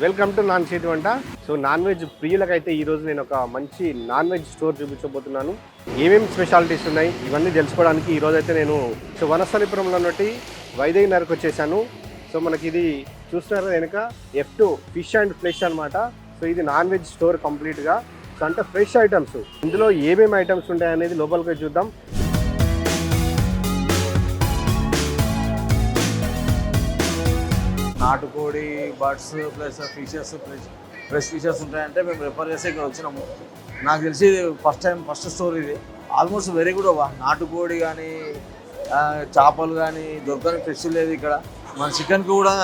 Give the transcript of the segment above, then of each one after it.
Welcome to non చేతి వంట so non veg ప్రియులకైతే ఈ రోజు నేను ఒక మంచి నాన్ వెజ్ స్టోర్ చూపించబోతున్నాను. ఏమేమి స్పెషాలిటీస్ ఉన్నాయి? ఇవన్నీ తెలుసుకోవడానికి ఈ అయితే నేను సో వనస్థలిపురంలో ఉన్నటి వైదేహి నరకు వచ్చేసాను. సో మనకి ఇది చూస్తున్నారు వెనుక F two fish and flesh అనమాట సో ఇది నాన్ వెజ్ స్టోర్ కంప్లీట్గా సో అంటే ఫ్రెష్ ఐటమ్స్ ఇందులో ఏమేమి ఐటమ్స్ ఉంటాయి అనేది లోపలికి చూద్దాం. నాటుకోడి birds plus fishes plus fresh fishes ఉంటాయంటే మేము రిఫర్ చేసి ఇక్కడ వచ్చినాము. నాకు తెలిసి ఫస్ట్ టైం ఫస్ట్ స్టోర్ ఇది. ఆల్మోస్ట్ వెరీ గుడ్ అవ్వ. నాటుకోడి కానీ చేపలు కానీ దొరకని ఫ్రెష్ లేదు ఇక్కడ. మన చికెన్కి కూడా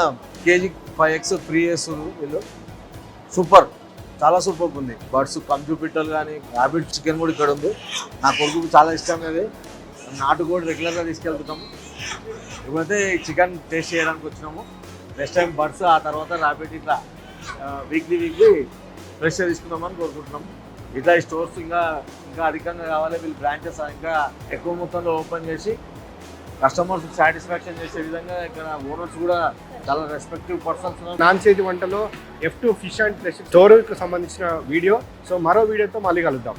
కేజీ ఫైవ్ ఎక్స్ ఫ్రీ చేస్తున్నారు వీళ్ళు. సూపర్ చాలా సూపర్ ఉంది. బర్డ్స్ కంచు కానీ హ్యాబిట్ చికెన్ కూడా ఇక్కడ ఉంది. నా కొడుకు చాలా ఇష్టం అది నాటుకోడి రెగ్యులర్గా తీసుకెళ్తున్నాము ఇప్పుడైతే చికెన్ టేస్ట్ చేయడానికి వచ్చినాము. నెక్స్ట్ టైం బర్డ్స్ ఆ తర్వాత ర్యాపిడ్ ఇట్లా వీక్లీ వీక్లీ ఫ్రెష్గా తీసుకుందామని కోరుకుంటున్నాం. ఇట్లా ఈ స్టోర్స్ ఇంకా ఇంకా అధికంగా కావాలి. వీళ్ళు బ్రాంచెస్ ఇంకా ఎక్కువ మొత్తంలో ఓపెన్ చేసి కస్టమర్స్ సాటిస్ఫాక్షన్ చేసే విధంగా ఇక్కడ ఓనర్స్ కూడా చాలా రెస్పెక్టివ్ పర్సన్స్ నాన్ చేతి వంటలో F two fish and fresh స్టోర్కి సంబంధించిన వీడియో సో మరో వీడియోతో మళ్ళీ కలుద్దాం.